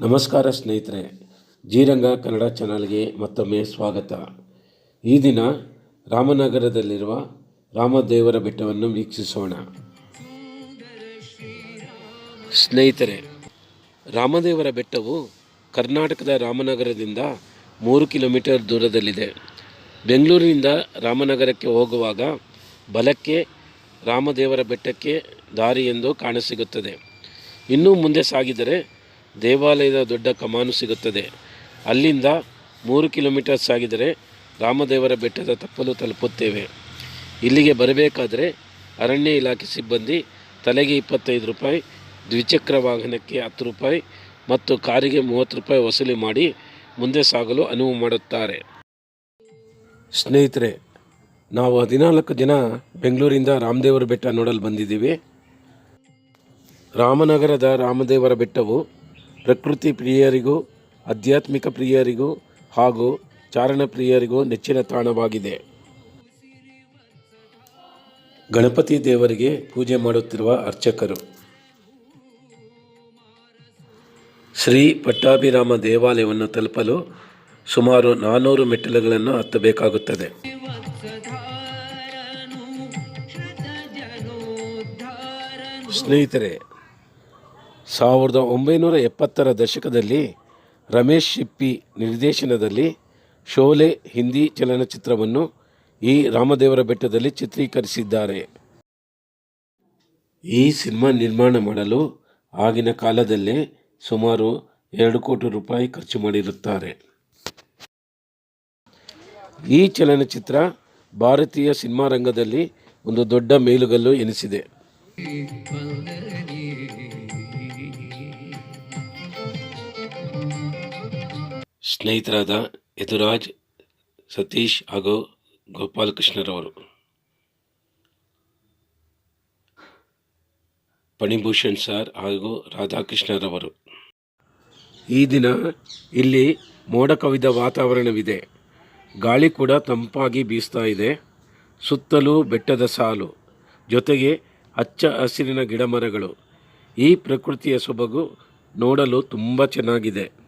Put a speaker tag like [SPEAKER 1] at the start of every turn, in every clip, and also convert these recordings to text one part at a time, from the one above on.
[SPEAKER 1] ನಮಸ್ಕಾರ ಸ್ನೇಹಿತರೆ, ಜೀರಂಗ ಕನ್ನಡ ಚಾನಲ್ಗೆ ಮತ್ತೊಮ್ಮೆ ಸ್ವಾಗತ. ಈ ದಿನ ರಾಮನಗರದಲ್ಲಿರುವ ರಾಮದೇವರ ಬೆಟ್ಟವನ್ನು ವೀಕ್ಷಿಸೋಣ. ಸ್ನೇಹಿತರೆ, ರಾಮದೇವರ ಬೆಟ್ಟವು ಕರ್ನಾಟಕದ ರಾಮನಗರದಿಂದ ಮೂರು ಕಿಲೋಮೀಟರ್ ದೂರದಲ್ಲಿದೆ. ಬೆಂಗಳೂರಿನಿಂದ ರಾಮನಗರಕ್ಕೆ ಹೋಗುವಾಗ ಬಲಕ್ಕೆ ರಾಮದೇವರ ಬೆಟ್ಟಕ್ಕೆ ದಾರಿ ಎಂದು ಕಾಣಸಿಗುತ್ತದೆ. ಇನ್ನೂ ಮುಂದೆ ಸಾಗಿದರೆ ದೇವಾಲಯದ ದೊಡ್ಡ ಕಮಾನು ಸಿಗುತ್ತದೆ. ಅಲ್ಲಿಂದ ಮೂರು ಕಿಲೋಮೀಟರ್ ಸಾಗಿದರೆ ರಾಮದೇವರ ಬೆಟ್ಟದ ತಪ್ಪಲು ತಲುಪುತ್ತೇವೆ. ಇಲ್ಲಿಗೆ ಬರಬೇಕಾದರೆ ಅರಣ್ಯ ಇಲಾಖೆ ಸಿಬ್ಬಂದಿ ತಲೆಗೆ ಇಪ್ಪತ್ತೈದು ರೂಪಾಯಿ, ದ್ವಿಚಕ್ರ ವಾಹನಕ್ಕೆ ಹತ್ತು ರೂಪಾಯಿ ಮತ್ತು ಕಾರಿಗೆ ಮೂವತ್ತು ರೂಪಾಯಿ ವಸೂಲಿ ಮಾಡಿ ಮುಂದೆ ಸಾಗಲು ಅನುವು ಮಾಡುತ್ತಾರೆ. ಸ್ನೇಹಿತರೆ, ನಾವು ಹದಿನಾಲ್ಕು ದಿನ ಬೆಂಗಳೂರಿಂದ ರಾಮದೇವರ ಬೆಟ್ಟ ನೋಡಲು ಬಂದಿದ್ದೀವಿ. ರಾಮನಗರದ ರಾಮದೇವರ ಬೆಟ್ಟವು ಪ್ರಕೃತಿ ಪ್ರಿಯರಿಗೂ, ಆಧ್ಯಾತ್ಮಿಕ ಪ್ರಿಯರಿಗೂ ಹಾಗೂ ಚಾರಣ ಪ್ರಿಯರಿಗೂ ನೆಚ್ಚಿನ ತಾಣವಾಗಿದೆ. ಗಣಪತಿ ದೇವರಿಗೆ ಪೂಜೆ ಮಾಡುತ್ತಿರುವ ಅರ್ಚಕರು. ಶ್ರೀ ಪಟ್ಟಾಭಿರಾಮ ದೇವಾಲಯವನ್ನು ತಲುಪಲು ಸುಮಾರು ನಾನ್ನೂರು ಮೆಟ್ಟಿಲುಗಳನ್ನು ಹತ್ತಬೇಕಾಗುತ್ತದೆ. ಸ್ನೇಹಿತರೆ ಸಾವಿರದ ಒಂಬೈನೂರ ಎಪ್ಪತ್ತರ ದಶಕದಲ್ಲಿ ರಮೇಶ್ ಶಿಪ್ಪಿ ನಿರ್ದೇಶನದಲ್ಲಿ ಶೋಲೆ ಹಿಂದಿ ಚಲನಚಿತ್ರವನ್ನು ಈ ರಾಮದೇವರ ಬೆಟ್ಟದಲ್ಲಿ ಚಿತ್ರೀಕರಿಸಿದ್ದಾರೆ. ಈ ಸಿನಿಮಾ ನಿರ್ಮಾಣ ಮಾಡಲು ಆಗಿನ ಕಾಲದಲ್ಲೇ ಸುಮಾರು ಎರಡು ಕೋಟಿ ರೂಪಾಯಿ ಖರ್ಚು ಮಾಡಿರುತ್ತಾರೆ. ಈ ಚಲನಚಿತ್ರ ಭಾರತೀಯ ಸಿನಿಮಾ ರಂಗದಲ್ಲಿ ಒಂದು ದೊಡ್ಡ ಮೇಲುಗಲ್ಲು ಎನಿಸಿದೆ. ಸ್ನೇಹಿತರಾದ ಯದುರಾಜ್, ಸತೀಶ್ ಹಾಗೂ ಗೋಪಾಲಕೃಷ್ಣರವರು. ಫಣಿಭೂಷಣ್ ಸರ್ ಹಾಗೂ ರಾಧಾಕೃಷ್ಣರವರು. ಈ ದಿನ ಇಲ್ಲಿ ಮೋಡ ಕವಿದ ವಾತಾವರಣವಿದೆ. ಗಾಳಿ ಕೂಡ ತಂಪಾಗಿ ಬೀಸ್ತಾ ಇದೆ. ಸುತ್ತಲೂ ಬೆಟ್ಟದ ಸಾಲು, ಜೊತೆಗೆ ಹಚ್ಚ ಹಸಿರಿನ ಗಿಡಮರಗಳು. ಈ ಪ್ರಕೃತಿಯ ಸೊಬಗು ನೋಡಲು ತುಂಬ ಚೆನ್ನಾಗಿದೆ.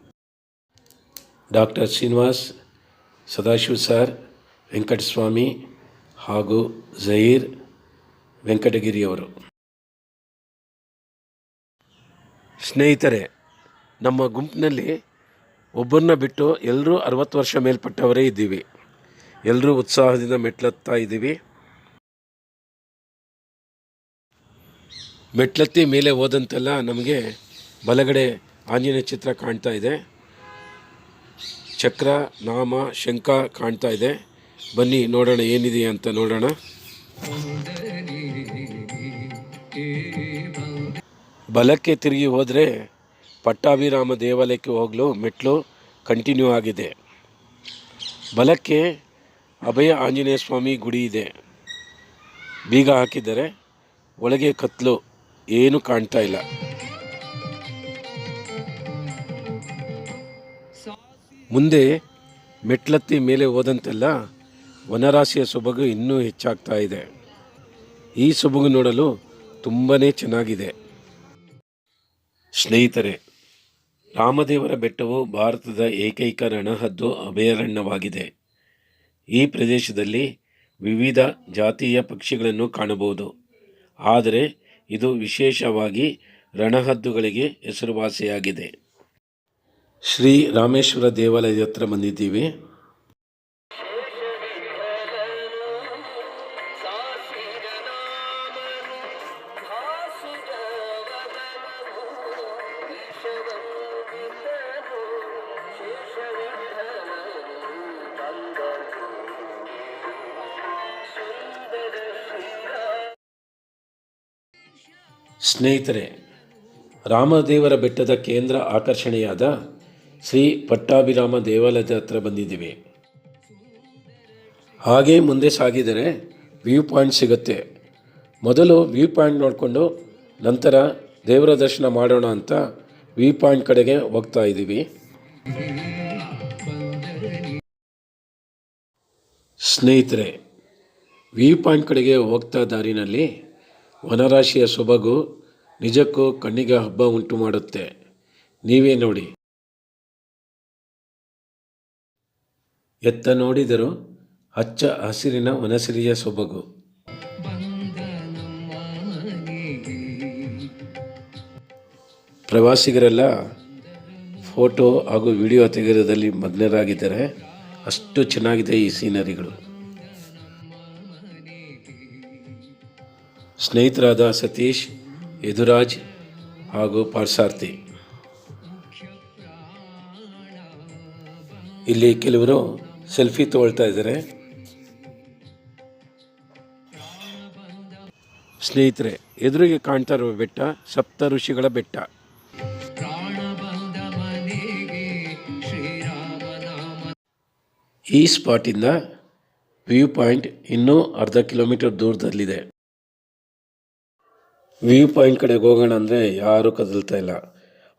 [SPEAKER 1] ಡಾಕ್ಟರ್ ಶ್ರೀನಿವಾಸ್ ಸದಾಶಿವ ಸರ್, ವೆಂಕಟಸ್ವಾಮಿ ಹಾಗೂ ಜಹೀರ್ ವೆಂಕಟಗಿರಿಯವರು ಸ್ನೇಹಿತರೆ, ನಮ್ಮ ಗುಂಪಿನಲ್ಲಿ ಒಬ್ಬರನ್ನ ಬಿಟ್ಟು ಎಲ್ಲರೂ ಅರವತ್ತು ವರ್ಷ ಮೇಲ್ಪಟ್ಟವರೇ ಇದ್ದೀವಿ. ಎಲ್ಲರೂ ಉತ್ಸಾಹದಿಂದ ಮೆಟ್ಲತ್ತಾ ಇದ್ದೀವಿ. ಮೆಟ್ಲತ್ತಿ ಮೇಲೆ ಹೋದಂತೆಲ್ಲ ನಮಗೆ ಬಲಗಡೆ ಆಂಜನೇಯ ಚಿತ್ರ ಕಾಣ್ತಾ ಇದೆ. ಚಕ್ರ, ನಾಮ, ಶಂಖ ಕಾಣ್ತಾ ಇದೆ. ಬನ್ನಿ, ನೋಡೋಣ ಏನಿದೆ ಅಂತ ನೋಡೋಣ. ಬಲಕ್ಕೆ ತಿರುಗಿ ಹೋದರೆ ಪಟ್ಟಾಭಿರಾಮ ದೇವಾಲಯಕ್ಕೆ ಹೋಗಲು, ಮೆಟ್ಲು ಕಂಟಿನ್ಯೂ ಆಗಿದೆ. ಬಲಕ್ಕೆ ಅಭಯ ಆಂಜನೇಯ ಸ್ವಾಮಿ ಗುಡಿ ಇದೆ. ಬೀಗ ಹಾಕಿದರೆ ಒಳಗೆ ಕತ್ಲು, ಏನು ಕಾಣ್ತಾ ಇಲ್ಲ. ಮುಂದೆ ಮೆಟ್ಲತ್ತಿ ಮೇಲೆ ಹೋದಂತೆಲ್ಲ ವನರಾಶಿಯ ಸೊಬಗು ಇನ್ನೂ ಹೆಚ್ಚಾಗ್ತಾ ಇದೆ. ಈ ಸೊಬಗು ನೋಡಲು ತುಂಬಾ ಚೆನ್ನಾಗಿದೆ. ಸ್ನೇಹಿತರೆ, ರಾಮದೇವರ ಬೆಟ್ಟವು ಭಾರತದ ಏಕೈಕ ರಣಹದ್ದು ಅಭಯಾರಣ್ಯವಾಗಿದೆ. ಈ ಪ್ರದೇಶದಲ್ಲಿ ವಿವಿಧ ಜಾತಿಯ ಪಕ್ಷಿಗಳನ್ನು ಕಾಣಬಹುದು. ಆದರೆ ಇದು ವಿಶೇಷವಾಗಿ ರಣಹದ್ದುಗಳಿಗೆ ಹೆಸರುವಾಸಿಯಾಗಿದೆ. ಶ್ರೀ ರಾಮೇಶ್ವರ ದೇವಾಲಯದ ಹತ್ರ ಬಂದಿದ್ದೀವಿ. ಸ್ನೇಹಿತರೆ ರಾಮದೇವರ ಬೆಟ್ಟದ ಕೇಂದ್ರ ಆಕರ್ಷಣೆಯಾದ ಶ್ರೀ ಪಟ್ಟಾಭಿರಾಮ ದೇವಾಲಯದ ಹತ್ರ ಬಂದಿದ್ದೀವಿ. ಹಾಗೆ ಮುಂದೆ ಸಾಗಿದರೆ ವ್ಯೂ ಪಾಯಿಂಟ್ ಸಿಗುತ್ತೆ. ಮೊದಲು ವ್ಯೂ ಪಾಯಿಂಟ್ ನೋಡಿಕೊಂಡು ನಂತರ ದೇವರ ದರ್ಶನ ಮಾಡೋಣ ಅಂತ ವ್ಯೂ ಪಾಯಿಂಟ್ ಕಡೆಗೆ ಹೋಗ್ತಾ ಇದ್ದೀವಿ. ಸ್ನೇಹಿತರೆ, ವ್ಯೂ ಪಾಯಿಂಟ್ ಕಡೆಗೆ ಹೋಗ್ತಾ ದಾರಿನಲ್ಲಿ ವನರಾಶಿಯ ಸೊಬಗು ನಿಜಕ್ಕೂ ಕಣ್ಣಿಗೆ ಹಬ್ಬ ಉಂಟು ಮಾಡುತ್ತೆ. ನೀವೇ ನೋಡಿ. ಎತ್ತ ನೋಡಿದರು ಹಚ್ಚ ಹಸಿರಿನ ವನಸಿರಿಯ ಸೊಬಗು. ಪ್ರವಾಸಿಗರೆಲ್ಲ ಫೋಟೋ ಹಾಗೂ ವಿಡಿಯೋ ತೆಗೆದಲ್ಲಿ ಮಗ್ನರಾಗಿದ್ದಾರೆ ಅಷ್ಟು ಚೆನ್ನಾಗಿದೆ ಈ ಸೀನರಿಗಳು. ಸ್ನೇಹಿತರಾದ ಸತೀಶ್, ಯದುರಾಜ್ ಹಾಗೂ ಪಾರ್ಸಾರ್ಥಿ. ಇಲ್ಲಿ ಕೆಲವರು ಸೆಲ್ಫಿ ತಗೊಳ್ತಾ ಇದ್ದಾರೆ. ಸ್ನೇಹಿತರೆ, ಎದುರಿಗೆ ಕಾಣ್ತಾ ಇರುವ ಬೆಟ್ಟ ಸಪ್ತ ಋಷಿಗಳ ಬೆಟ್ಟ. ಈ ಸ್ಪಾಟಿಂದ ವ್ಯೂ ಪಾಯಿಂಟ್ ಇನ್ನೂ ಅರ್ಧ ಕಿಲೋಮೀಟರ್ ದೂರದಲ್ಲಿದೆ. ವ್ಯೂ ಪಾಯಿಂಟ್ ಕಡೆಗೆ ಹೋಗೋಣ ಅಂದರೆ ಯಾರೂ ಕದಲ್ತಾ ಇಲ್ಲ.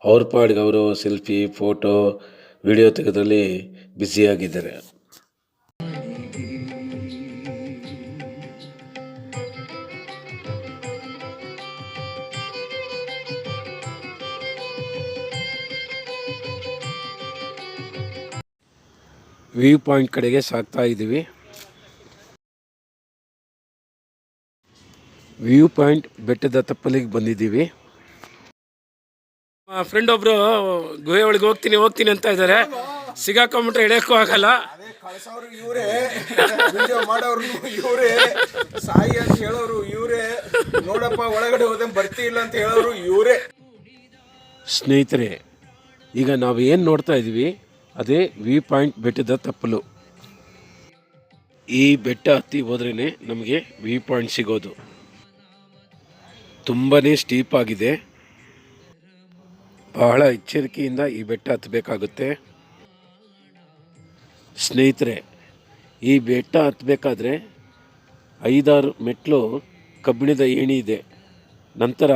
[SPEAKER 1] ಅವ್ರ ಪಾಡಿಗೆ ಅವರು ಸೆಲ್ಫಿ, ಫೋಟೋ, ವಿಡಿಯೋ ತೆಗೆದ್ರಲ್ಲಿ ಬ್ಯುಸಿಯಾಗಿದ್ದಾರೆ ವ್ಯೂ ಪಾಯಿಂಟ್ ಕಡೆಗೆ ಸಾಗ್ತಾ ಇದ್ದೀವಿ. ವ್ಯೂ ಪಾಯಿಂಟ್ ಬೆಟ್ಟದ ತಪ್ಪಲಿಗೆ ಬಂದಿದ್ದೀವಿ. ಫ್ರೆಂಡ್ ಒಬ್ರು ಗುಹೆ ಒಳಗೆ ಹೋಗ್ತೀನಿ ಹೋಗ್ತೀನಿ ಅಂತ ಇದ್ದಾರೆ. ಸಿಗಾಕೊಂಬಿಟ್ರೆ ಹಿಡಿಯಕ್ಕೂ ಆಗಲ್ಲ.
[SPEAKER 2] ಇವರೇ. ಮಾಡೋರು ಇವರೇ. ಸಾಯಿ ಅಂತ ಹೇಳೋರು ಇವರೇ. ನೋಡಪ್ಪ ಒಳಗಡೆ ಹೋದೆ ಬರ್ತಿ ಇಲ್ಲ ಅಂತ ಹೇಳೋರು ಇವರೇ.
[SPEAKER 1] ಸ್ನೇಹಿತರೆ ಈಗ ನಾವು ಏನು ನೋಡ್ತಾ ಇದ್ದೀವಿ? ಅದೇ ವಿ ಪಾಯಿಂಟ್ ಬೆಟ್ಟದ ತಪ್ಪಲು. ಈ ಬೆಟ್ಟ ಹತ್ತಿ ಹೋದ್ರೇ ನಮಗೆ ವಿ ಪಾಯಿಂಟ್ ಸಿಗೋದು. ತುಂಬಾ ಸ್ಟೀಪ್ ಆಗಿದೆ. ಬಹಳ ಎಚ್ಚರಿಕೆಯಿಂದ ಈ ಬೆಟ್ಟ ಹತ್ತಬೇಕಾಗುತ್ತೆ ಸ್ನೇಹಿತರೆ, ಈ ಬೆಟ್ಟ ಹತ್ತಬೇಕಾದ್ರೆ ಐದಾರು ಮೆಟ್ಲು ಕಬ್ಬಿಣದ ಏಣಿ ಇದೆ. ನಂತರ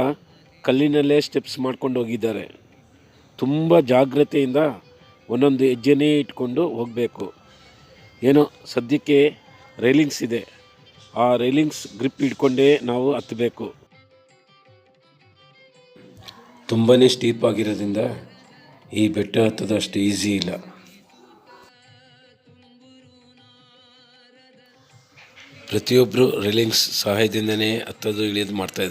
[SPEAKER 1] ಕಲ್ಲಿನಲ್ಲೇ ಸ್ಟೆಪ್ಸ್ ಮಾಡ್ಕೊಂಡು ಹೋಗಿದ್ದಾರೆ. ತುಂಬ ಜಾಗ್ರತೆಯಿಂದ ಒಂದೊಂದು ಹೆಜ್ಜೆನೇ ಇಟ್ಕೊಂಡು ಹೋಗಬೇಕು. ಏನೋ ಸದ್ಯಕ್ಕೆ ರೈಲಿಂಗ್ಸ್ ಇದೆ. ಆ ರೈಲಿಂಗ್ಸ್ ಗ್ರಿಪ್ ಹಿಡ್ಕೊಂಡೇ ನಾವು ಹತ್ತಬೇಕು ತುಂಬಾ ಸ್ಟೀಪ್ ಆಗಿರೋದ್ರಿಂದ ಈ ಬೆಟ್ಟ ಹತ್ತೋದಷ್ಟು ಈಸಿ ಇಲ್ಲ. ಪ್ರತಿಯೊಬ್ಬರು ರೈಲಿಂಗ್ಸ್ ಸಹಾಯದಿಂದನೇ ಹತ್ತೋದು ಇಳಿಯೋದು ಮಾಡ್ತಾ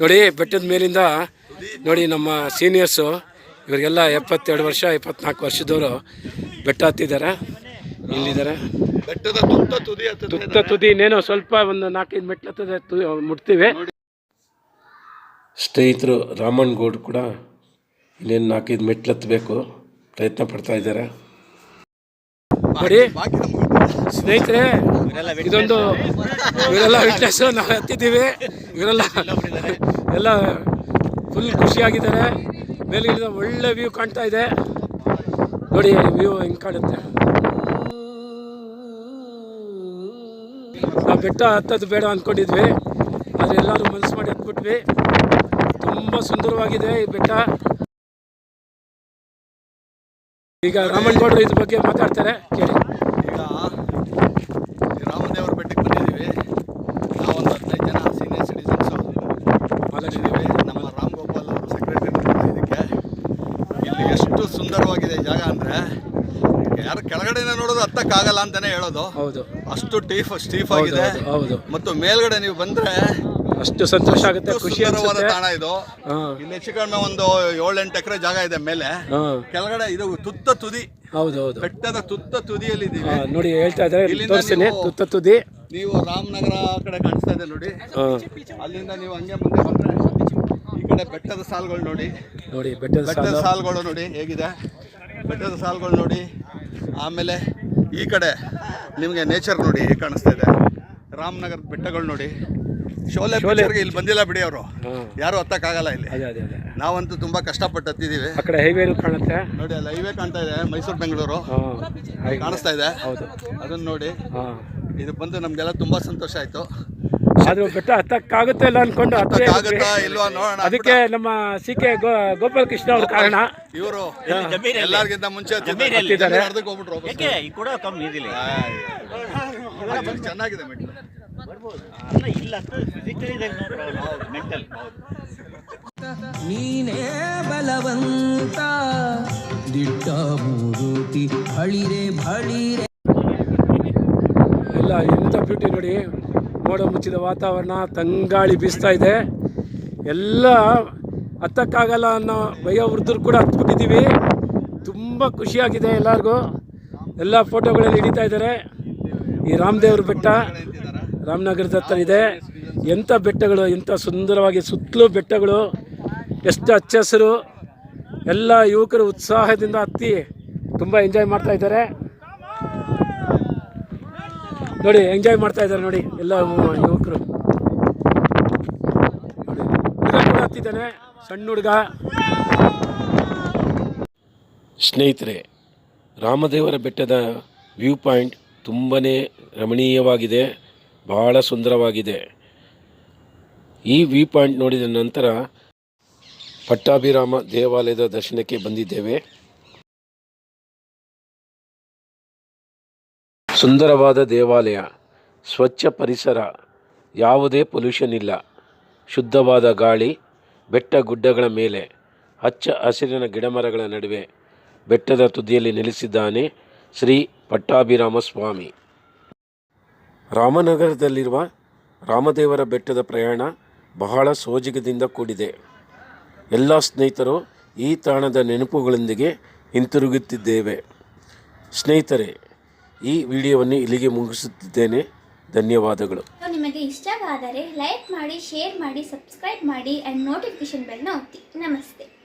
[SPEAKER 1] ನೋಡಿ ಬೆಟ್ಟದ ಮೇಲಿಂದ ನೋಡಿ ನಮ್ಮ ಸೀನಿಯರ್ಸು ಇವರಿಗೆಲ್ಲ ಎಪ್ಪತ್ತೆರಡು ವರ್ಷ ಇಪ್ಪತ್ನಾಲ್ಕು ವರ್ಷದವರು ಬೆಟ್ಟ ಹತ್ತಿದ್ದಾರೆ. ಇಲ್ಲಿದ್ದಾರೆ.
[SPEAKER 2] ಬೆಟ್ಟದ ತುತ್ತ ತುದಿ
[SPEAKER 1] ತುತ್ತ ತುದಿ ಇನ್ನೇನೋ ಸ್ವಲ್ಪ ಒಂದು ನಾಲ್ಕೈದು ಮೆಟ್ಲು ಹತ್ತದೆ ತು- ಮುಟ್ತೀವಿ. ಸ್ನೇಹಿತರು ರಾಮನ್ ಗೌಡ್ ಕೂಡ ಇನ್ನೇನು ನಾಲ್ಕೈದು ಮೆಟ್ಲು ಹತ್ತಬೇಕು ಪ್ರಯತ್ನ ಪಡ್ತಾ ಇದ್ದಾರೆ. ನೋಡಿ ಸ್ನೇಹಿತರೆ ಇದೊಂದು ಇವರೆಲ್ಲ ವಿಟ್ನೆಸ್ ನಾವು ಹತ್ತಿದ್ದೀವಿ ಇವರೆಲ್ಲ ಎಲ್ಲ ಫುಲ್ ಖುಷಿಯಾಗಿದ್ದಾರೆ. ಮೇಲಿಂದ ಒಳ್ಳೆ ವ್ಯೂ ಕಾಣ್ತಾ ಇದೆ. ನೋಡಿ ವ್ಯೂ ಹಿಂಗೆ ಕಾಣುತ್ತೆ. ನಾವು ಬೆಟ್ಟ ಹತ್ತೋದು ಬೇಡ ಅಂದ್ಕೊಂಡಿದ್ವಿ ಆದರೆ ಎಲ್ಲರೂ ಮನಸ್ಸು ಮಾಡಿ ಹತ್ಬಿಟ್ವಿ ತುಂಬ ಸುಂದರವಾಗಿದೆ ಈ ಬೆಟ್ಟ. ಈಗ ರಾಮಣ್ಣಗೌಡರು ಇದ್ರ ಬಗ್ಗೆ ಮಾತಾಡ್ತಾರೆ. ಕೇಳಿ
[SPEAKER 2] ಈಗ ಈ ರಾಮದೇವರ ಬೆಟ್ಟಕ್ಕೆ ಬಂದಿದ್ದೀವಿ ನಾವೊಂದು ಹದಿನೈದು ಜನ ಸೀನಿಯರ್ ಸಿಟಿಸನ್ಸು ಬಂದಿದ್ದೀವಿ ನಮ್ಮ ರಾಮ್ ಗೋಪಾಲ್ ಅವರು ಸೆಕ್ರೆಟರಿ ಇದಕ್ಕೆ ಇಲ್ಲಿ ಎಷ್ಟು ಸುಂದರವಾಗಿದೆ ಜಾಗ ಅಂದ್ರೆ ಯಾರು ಕೆಳಗಡೆನೇ ನೋಡೋದು ಹತ್ತಕ್ಕಾಗಲ್ಲ ಅಂತಾನೆ ಹೇಳೋದು.
[SPEAKER 1] ಹೌದು.
[SPEAKER 2] ಅಷ್ಟು ಟೀಫ್ ಸ್ಟೀಫ್ ಆಗಿದೆ.
[SPEAKER 1] ಹೌದು,
[SPEAKER 2] ಮತ್ತು ಮೇಲ್ಗಡೆ ನೀವು ಬಂದ್ರೆ
[SPEAKER 1] ಅಷ್ಟು ಸಂತೋಷ ಆಗುತ್ತೆ ಖುಷಿ
[SPEAKER 2] ತಾಣ ಇದು. ಇಲ್ಲಿ ಹೆಚ್ಚು ಕಡಿಮೆ ಒಂದು ಏಳೆಂಟು ಎಕರೆ ಜಾಗ ಇದೆ ಮೇಲೆ. ಕೆಳಗಡೆ ಇದು ತುತ್ತ ತುದಿ.
[SPEAKER 1] ಹೌದು ಹೌದು.
[SPEAKER 2] ಬೆಟ್ಟದ ತುತ್ತ ತುದಿಯಲ್ಲಿ ಇದೀವಿ.
[SPEAKER 1] ನೋಡಿ ಹೇಳ್ತಾ ಇದ್ದಾರೆ ತೋರಿಸ್ತೀನಿ ತುತ್ತ ತುದಿ.
[SPEAKER 2] ನೀವು ರಾಮನಗರ ಕಡೆ ಕಾಣಿಸ್ತಾ ಇದೆ ನೋಡಿ. ಅಲ್ಲಿಂದ ನೀವು ಹಂಗೆ ಮುಂದೆ ಬಂದ್ರೆ ಕಡೆ ಬೆಟ್ಟದ ಸಾಲುಗಳು ನೋಡಿ.
[SPEAKER 1] ನೋಡಿ ಬೆಟ್ಟದ
[SPEAKER 2] ಬೆಟ್ಟದ
[SPEAKER 1] ಸಾಲು.
[SPEAKER 2] ಸಾಲುಗಳು ನೋಡಿ ಹೇಗಿದೆ. ಬೆಟ್ಟದ ಸಾಲುಗಳು ನೋಡಿ. ಆಮೇಲೆ ಈ ಕಡೆ ನಿಮಗೆ ನೇಚರ್ ನೋಡಿ ಹೇಗೆ ಕಾಣಿಸ್ತಾ ಇದೆ. ರಾಮನಗರದ ಬೆಟ್ಟಗಳು ನೋಡಿ. ಶೋಲೆ ಶೋಲೆಗೆ ಇಲ್ಲಿ ಬಂದಿಲ್ಲ ಬಿಡಿ ಅವರು. ಯಾರು ಹತ್ತಕ್ಕಾಗಲ್ಲ ಇಲ್ಲಿ. ನಾವಂತೂ ತುಂಬಾ ಕಷ್ಟಪಟ್ಟು
[SPEAKER 1] ಆ ಕಡೆ ಹೈವೇನು ಕಾಣುತ್ತೆ.
[SPEAKER 2] ನೋಡಿ ಅಲ್ಲಿ ಹೈವೇ ಕಾಣ್ತಾ ಇದೆ ಮೈಸೂರು ಬೆಂಗಳೂರು. ಕಾಣಿಸ್ತಾ ಇದೆ.
[SPEAKER 1] ಹೌದು.
[SPEAKER 2] ಅದನ್ನ ನೋಡಿ. ಇದು ಬಂದು ನಮಗೆಲ್ಲ ತುಂಬಾ ಸಂತೋಷ ಆಯಿತು.
[SPEAKER 1] ಆದ್ರೂ ಬೆಟ್ಟ ಹತ್ತಕ್ಕಾಗುತ್ತೆ ಇಲ್ಲ ಅನ್ಕೊಂಡು ಹತ್ತೇ
[SPEAKER 2] ಆಗುತ್ತಾ
[SPEAKER 1] ಇದ್ವಿ.
[SPEAKER 2] ಇಲ್ವಾ ನೋಡೋಣ
[SPEAKER 1] ಅದಕ್ಕೆ ನಮ್ಮ ಸಿ ಕೆ ಗೋಪಾಲ್ ಕೃಷ್ಣ ಅವ್ರ ಕಾರಣ.
[SPEAKER 2] ಇವರು. ಎಲ್ಲರಿಗಿಂತ ಮುಂಚೆ.
[SPEAKER 1] ಹತ್ತಿದ್ದಾರೆ.
[SPEAKER 2] ಅರ್ಧಕ್ಕೆ ಹೋಗ್ಬಿಟ್ರು ವಾಪಸ್.
[SPEAKER 3] ಯಾಕೆ ಈ ಕೂಡ ಕಮ್ಮಿ ಇದಿಲ್ಲ
[SPEAKER 2] Actually ಚೆನ್ನಾಗಿದೆ ಮೆಟ್ಲು
[SPEAKER 3] ಅಲ್ಲ ಇಲ್ಲ ಫಿಸಿಕಲ್ ಇದೆ ಮೆಂಟಲ್
[SPEAKER 4] ನೀನೇ ಬಲವಂತ ದಿಟ್ಟ ಮೂರುತಿ ಹಳಿರೆ ಬಳಿರೆ
[SPEAKER 1] ಎಲ್ಲ ಎಂಥ ಬ್ಯೂಟಿ ನೋಡಿ ಮೋಡ ಮುಚ್ಚಿದ ವಾತಾವರಣ, ತಂಗಾಳಿ ಬೀಸ್ತಾ ಇದೆ. ಎಲ್ಲ ಹತ್ತಕ್ಕಾಗಲ್ಲ ಅನ್ನೋ ಭಯ ಕೂಡ ಹತ್ಬಿಟ್ಟಿದ್ದೀವಿ. ತುಂಬ ಖುಷಿಯಾಗಿದೆ ಎಲ್ಲರಿಗೂ. ಎಲ್ಲ ಫೋಟೋಗಳಲ್ಲಿ ಹಿಡಿತಾ ಇದ್ದಾರೆ. ಈ ರಾಮದೇವ್ರ ಬೆಟ್ಟ ರಾಮನಗರದ ಹತ್ರ ಇದೆ. ಎಂಥ ಬೆಟ್ಟಗಳು, ಎಂಥ ಸುಂದರವಾಗಿ ಸುತ್ತಲೂ ಬೆಟ್ಟಗಳು, ಎಷ್ಟು ಹಚ್ಚ ಹಸಿರು. ಎಲ್ಲ ಯುವಕರು ಉತ್ಸಾಹದಿಂದ ಹತ್ತಿ ತುಂಬ ಎಂಜಾಯ್ ಮಾಡ್ತಾ ಇದ್ದಾರೆ. ನೋಡಿ ಎಂಜಾಯ್ ಮಾಡ್ತಾ ಇದ್ದಾರೆ ನೋಡಿ ಎಲ್ಲ ಯುವಕರು. ಹತ್ತಿದ್ದಾನೆ, ಸಣ್ಣ ಹುಡುಗ. ಸ್ನೇಹಿತರೆ, ರಾಮದೇವರ ಬೆಟ್ಟದ ವ್ಯೂ ಪಾಯಿಂಟ್ ತುಂಬಾ ರಮಣೀಯವಾಗಿದೆ, ಬಹಳ ಸುಂದರವಾಗಿದೆ. ಈ ವ್ಯೂ ಪಾಯಿಂಟ್ ನೋಡಿದ ನಂತರ ಪಟ್ಟಾಭಿರಾಮ ದೇವಾಲಯದ ದರ್ಶನಕ್ಕೆ ಬಂದಿದ್ದೇವೆ. ಸುಂದರವಾದ ದೇವಾಲಯ, ಸ್ವಚ್ಛ ಪರಿಸರ, ಯಾವುದೇ ಪೊಲ್ಯೂಷನ್ ಇಲ್ಲ. ಶುದ್ಧವಾದ ಗಾಳಿ, ಬೆಟ್ಟ ಗುಡ್ಡಗಳ ಮೇಲೆ, ಹಚ್ಚ ಹಸಿರಿನ ಗಿಡಮರಗಳ ನಡುವೆ, ಬೆಟ್ಟದ ತುದಿಯಲ್ಲಿ ನೆಲೆಸಿದ್ದಾನೆ ಶ್ರೀ ಪಟ್ಟಾಭಿರಾಮ ಸ್ವಾಮಿ. ರಾಮನಗರದಲ್ಲಿರುವ ರಾಮದೇವರ ಬೆಟ್ಟದ ಪ್ರಯಾಣ ಬಹಳ ಸೋಜಿಗದಿಂದ ಕೂಡಿದೆ. ಎಲ್ಲ ಸ್ನೇಹಿತರು ಈ ತಾಣದ ನೆನಪುಗಳೊಂದಿಗೆ ಹಿಂತಿರುಗುತ್ತಿದ್ದೇವೆ. ಸ್ನೇಹಿತರೆ ಈ ವಿಡಿಯೋವನ್ನು ಇಲ್ಲಿಗೆ ಮುಗಿಸುತ್ತಿದ್ದೇನೆ. ಧನ್ಯವಾದಗಳು.
[SPEAKER 5] ನಿಮಗೆ ಇಷ್ಟವಾದರೆ ಲೈಕ್ ಮಾಡಿ, ಶೇರ್ ಮಾಡಿ, ಸಬ್ಸ್ಕ್ರೈಬ್ ಮಾಡಿ ಆ್ಯಂಡ್ ನೋಟಿಫಿಕೇಶನ್ ಬೆಲ್ನ ಒತ್ತಿ. ನಮಸ್ತೆ.